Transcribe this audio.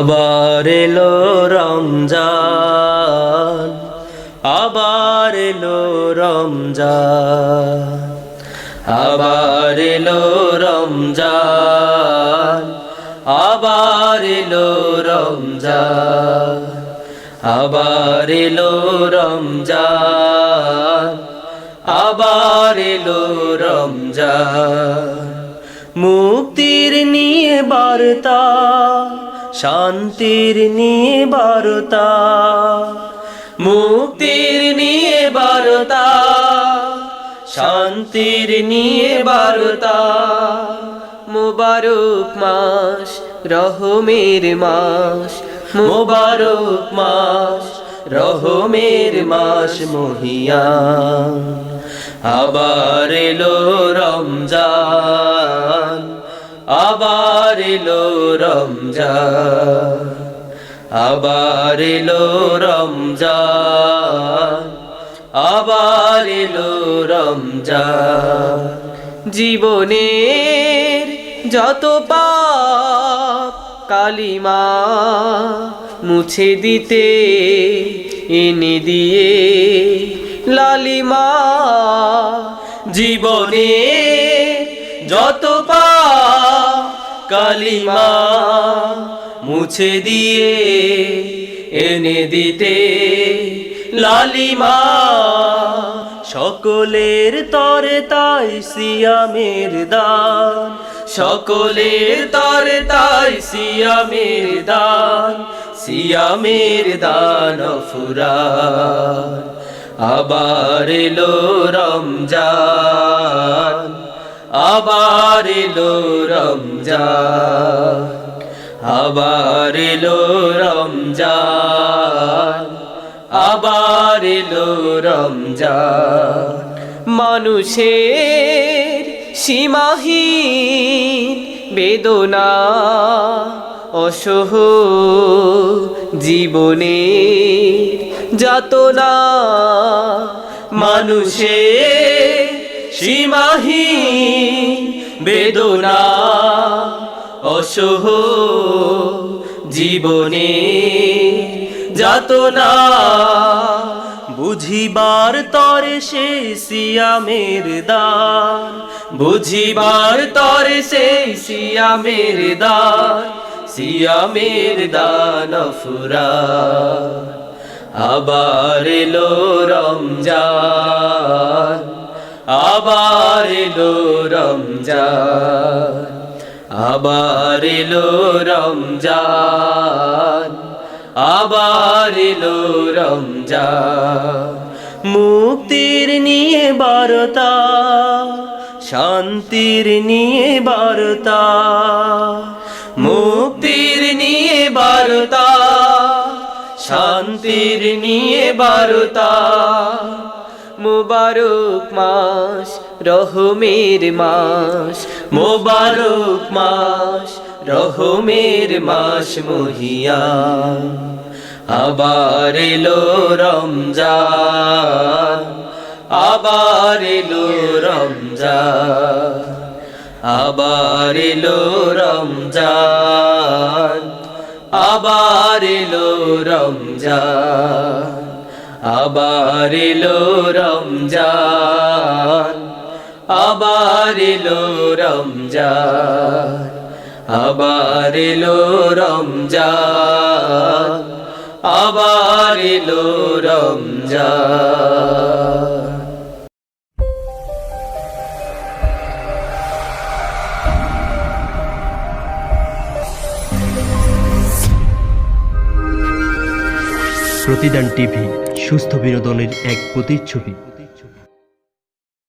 আবার এলো রমজান, আবার এলো রমজান, আবার এলো রমজান, আবার এলো রমজান, আবার এলো রমজান, আবার এলো রমজান। মুক্তির নিয়ে বার্তা শান্তির নিয়ে বার্তা মুক্তির নিয়ে বার্তা শান্তির নিয়ে বার্তা মোবারক মাস, রহমের মাস, মোবারক মাস, রহমের মাস মহিয়ান আবার এলো রমজান। আবার এলো রমজান, আবার এলো রমজান, আবার এলো রমজান। জীবনের যত পাপ কালিমা মুছে দিতে, এনে দিয়ে লালিমা জীবনে কালিমা মুছে দিয়ে এনে দিতে। লালিমা, সকলের তরে তাই সিয়ামের দান। সকলের তরে তাই সিয়ামের দান। সিয়ামের দান ফুরান। আবার এলো রমজান। আবার এলো রমজান, আবার এলো রমজান, আবার এলো রমজান। মানুষের সীমাহীন বেদনা, অসহ জীবনে যাতনা। মানুষের সীমাহীন বেদনা অসহ জীবনে যাতনা। বুঝিবার তরে সে সিয়ামের দান, বুঝিবার তরে সে সিয়ামের দান সিয়ামের দান ফুরা আবার এলো রমজান। আবার এলো রমজান, আবার এলো রমজান, আবার এলো রমজান। মুক্তির নিয়ে বারতা, শান্তির নিয়ে বারতা, মুক্তির নিয়ে বারতা, শান্তির নিয়ে বারতা। মোবারক মাস, রহমের মাস, মোবারক মাস, রহমের মাস মহিয়ান আবার এলো রমজান, আবার এলো রমজান, আবার এলো রমজান, আবার এলো রমজান। আবার এলো রমজান আবার এলো রমজান আবার এলো রমজান আবার এলো রমজান। প্রতিদান টিভি। সুস্থ বিনোদনের এক প্রতিচ্ছবি।